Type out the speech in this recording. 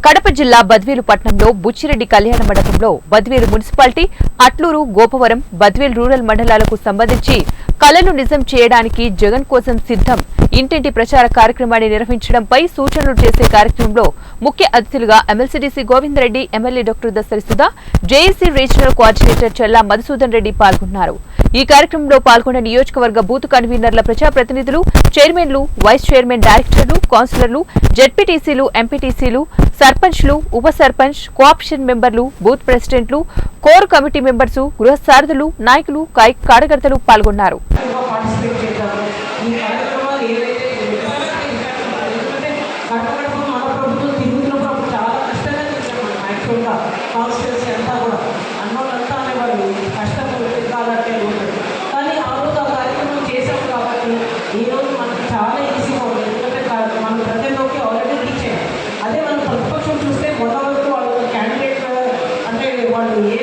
కడప జిల్లా బద్వేలు పట్టణంలో బుచ్చిరెడ్డి కళ్యాణ మండపంలో బద్వేలు మున్సిపాలిటీ అట్లూరు గోపవరం బద్వేలు రూరల్ మండలాలకు సంబంధించి కలలు నిజం చేయడానికి జగన్ కోసం సిద్ధం. ఇంటింటి ప్రచార కార్యక్రమాన్ని నిర్వహించడంపై సూచనలు చేసే కార్యక్రమంలో ముఖ్య అతిథులుగా MLC D C Govindareddy MLA doctor Dasari Sudha JAC regional coordinator Chella Madhusudan Reddy పాల్గొన్నారు. ఈ కార్యక్రమంలో పాల్గొన్న నియోజకవర్గ బూత్ కన్వీనర్ల ప్రజాప్రతినిధులు చైర్మన్లు వైస్ చైర్మన్ డైరెక్టర్లు కౌన్సిలర్లు జెడ్పీటీసీలు ఎంపీటీసీలు సర్పంచ్లు ఉప సర్పంచ్ కోఆప్షన్ మెంబర్లు బూత్ ప్రెసిడెంట్లు కోర్ కమిటీ మెంబర్సు గృహ సారథులు నాయకులు కాయ్ కార్యకర్తలు పాల్గొన్నారు. ఎక్కువగా పార్టిసిపేట్ చేద్దాము ఈ కార్యక్రమాలు ఏవైతే ఎందుకంటే గడప గడప మన ప్రభుత్వం తిరుగుతున్నప్పుడు అప్పుడు చాలా కష్టంగా చేశాం మనం యాక్చువల్గా కాన్స్టిట్యూన్సీ అంతా కూడా అన్నోళ్ళంతా అనేవాళ్ళు కష్టం కాదంటే ఉంటారు కానీ ఆ రోజు ఆ కార్యక్రమం చేశాం కాబట్టి ఈరోజు మనకు మనకి చాలా ఈజీగా ఉంది. ఎందుకంటే మనం ప్రజల్లోకి ఆల్రెడీ రీచ్ అయ్యాం అదే మనం ప్రతిపక్షం చూస్తే మొదటి వాళ్ళు క్యాండిడేట్ అంటే వాళ్ళు ఏ